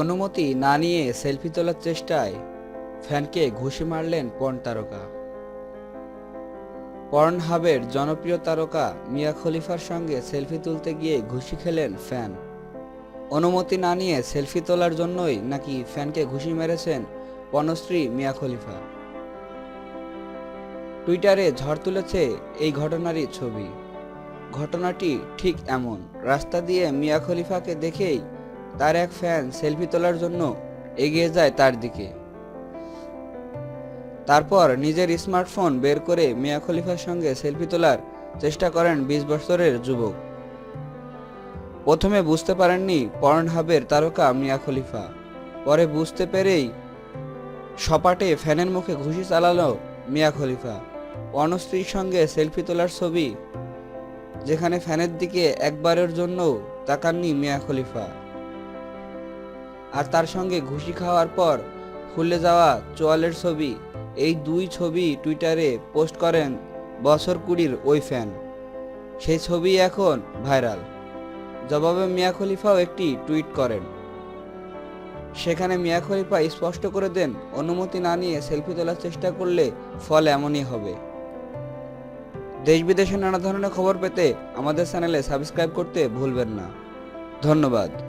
অনুমতি না নিয়ে সেলফি তোলার চেষ্টায় ফ্যানকে ঘুষি মারলেন পর্ন তারকা। পর্ন হাবের জনপ্রিয় তারকা মিয়া খলিফার সঙ্গে সেলফি তুলতে গিয়ে ঘুষি খেলেন ফ্যান। অনুমতি না নিয়ে সেলফি তোলার জন্যই নাকি ফ্যানকে ঘুষি মেরেছেন পর্ণশ্রী মিয়া খলিফা। টুইটারে ঝড় তুলেছে এই ঘটনারই ছবি। ঘটনাটি ঠিক এমন, রাস্তা দিয়ে মিয়া খলিফাকে দেখেই তার এক ফ্যান সেলফি তোলার জন্য এগিয়ে যায় তার দিকে। তারপর নিজের স্মার্টফোন বের করে মিয়া খলিফার সঙ্গে সেলফি তোলার চেষ্টা করেন বিশ বছরের যুবক। প্রথমে বুঝতে পারেননি পর্ন হাবের তারকা মিয়া খলিফা। পরে বুঝতে পেরেই সপাটে ফ্যানের মুখে ঘুষি চালালো মিয়া খলিফা। অনস্ত্রীর সঙ্গে সেলফি তোলার ছবি যেখানে ফ্যানের দিকে একবারের জন্য তাকাননি মিয়া খলিফা। আর তার সঙ্গে ঘুষি খাওয়ার পর ফুলে যাওয়া চোয়ালের ছবি, এই দুই ছবি টুইটারে পোস্ট করেন বছর কুড়ির ওই ফ্যান। সেই ছবি এখন ভাইরাল। জবাবে মিয়া খলিফাও একটি টুইট করেন। সেখানে মিয়া খলিফা স্পষ্ট করে দেন, অনুমতি না নিয়ে সেলফি তোলার চেষ্টা করলে ফল এমনই হবে। দেশ বিদেশের নানা ধরনের খবর পেতে আমাদের চ্যানেলে সাবস্ক্রাইব করতে ভুলবেন না। ধন্যবাদ।